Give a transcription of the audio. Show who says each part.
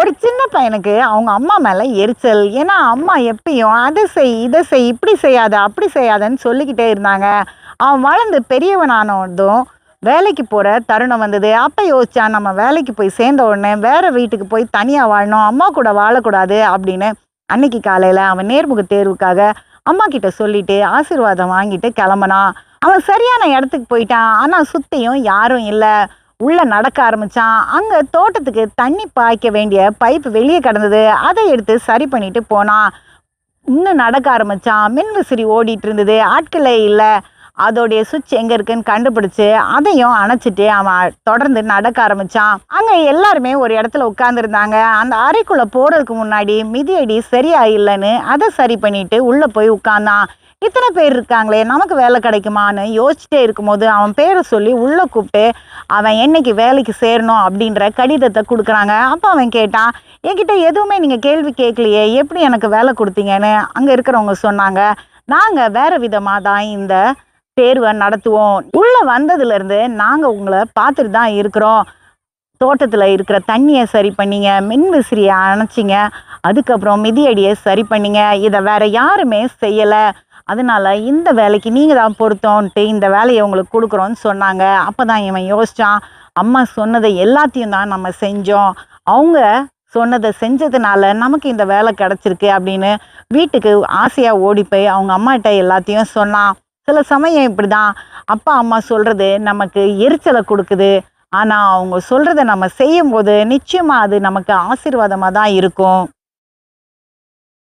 Speaker 1: ஒரு சின்ன பையனுக்கு அவங்க அம்மா மேலே எரிச்சல். ஏன்னா அம்மா எப்பயும் அதை செய் இதை செய் இப்படி செய்யாத அப்படி செய்யாதன்னு சொல்லிக்கிட்டே இருந்தாங்க. அவன் வளர்ந்து பெரியவனானதும் வேலைக்கு போகிற தருணம் வந்தது. அப்போ யோசிச்சான் நம்ம வேலைக்கு போய் சேர்ந்த உடனே வேறு வீட்டுக்கு போய் தனியாக வாழணும் அம்மா கூட வாழக்கூடாது அப்படின்னு அன்னைக்கு காலையில் அவன் நேர்முக தேர்வுக்காக அம்மா கிட்ட சொல்லிட்டு ஆசீர்வாதம் வாங்கிட்டு கிளம்புனான். அவன் சரியான இடத்துக்கு போயிட்டான். ஆனால் சுத்தியும் யாரும் இல்லை. உள்ளே நடக்க ஆரம்பித்தான் அங்கே தோட்டத்துக்கு தண்ணி பாய்க்க வேண்டிய பைப்பு வெளியே கிடந்தது. அதை எடுத்து சரி பண்ணிட்டு போனான். இன்னும் நடக்க ஆரம்பிச்சான். மின் விசிறி ஓடிட்டு இருந்தது. ஆட்களே இல்லை. அதோடைய சுவிட்ச் எங்க இருக்குன்னு கண்டுபிடிச்சு அதையும் அணைச்சிட்டு அவன் தொடர்ந்து நடக்க ஆரம்பிச்சான். அங்க எல்லாருமே ஒரு இடத்துல உட்கார்ந்துருந்தாங்க. அந்த அறைக்குள்ள போறதுக்கு முன்னாடி மிதியடி சரியா இல்லைன்னு அதை சரி பண்ணிட்டு உள்ள போய் உட்கார்ந்தான். இத்தனை பேர் இருக்காங்களே நமக்கு வேலை கிடைக்குமான்னு யோசிச்சுட்டே இருக்கும்போது அவன் பேரை சொல்லி உள்ளே கூப்பிட்டு அவன் என்னைக்கு வேலைக்கு சேரணும்? அப்படின்ற கடிதத்தை கொடுக்குறாங்க. அப்போ அவன் கேட்டான் என்கிட்ட எதுவுமே நீங்கள் கேள்வி கேட்கலையே எப்படி எனக்கு வேலை கொடுத்தீங்கன்னு? அங்கே இருக்கிறவங்க சொன்னாங்க நாங்கள் வேறு விதமாக தான் இந்த தேர்வை நடத்துவோம். உள்ளே வந்ததுலேருந்து நாங்கள் உங்களை பார்த்துட்டு தான் இருக்கிறோம். தோட்டத்தில் இருக்கிற தண்ணியை சரி பண்ணிங்க. மின்விசிறியை அணைச்சிங்க. அதுக்கப்புறம் மிதியடியை சரி பண்ணிங்க. இதை வேற யாருமே செய்யலை. அதனால இந்த வேலைக்கு நீங்கள் தான் பொருத்தோன்ட்டு இந்த வேலையை உங்களுக்கு கொடுக்குறோன்னு சொன்னாங்க. அப்போ தான் இவன் யோசிச்சான். அம்மா சொன்னதை எல்லாத்தையும் தான் நம்ம செஞ்சோம். அவங்க சொன்னதை செஞ்சதுனால நமக்கு இந்த வேலை கிடச்சிருக்கு அப்படின்னு வீட்டுக்கு ஆசையாக ஓடி போய் அவங்க அம்மாட்ட எல்லாத்தையும் சொன்னான். சில சமயம் இப்படி தான் அப்பா அம்மா சொல்கிறது நமக்கு எரிச்சலை கொடுக்குது. ஆனால் அவங்க சொல்கிறத நம்ம செய்யும்போது நிச்சயமாக அது நமக்கு ஆசீர்வாதமாக தான் இருக்கும்.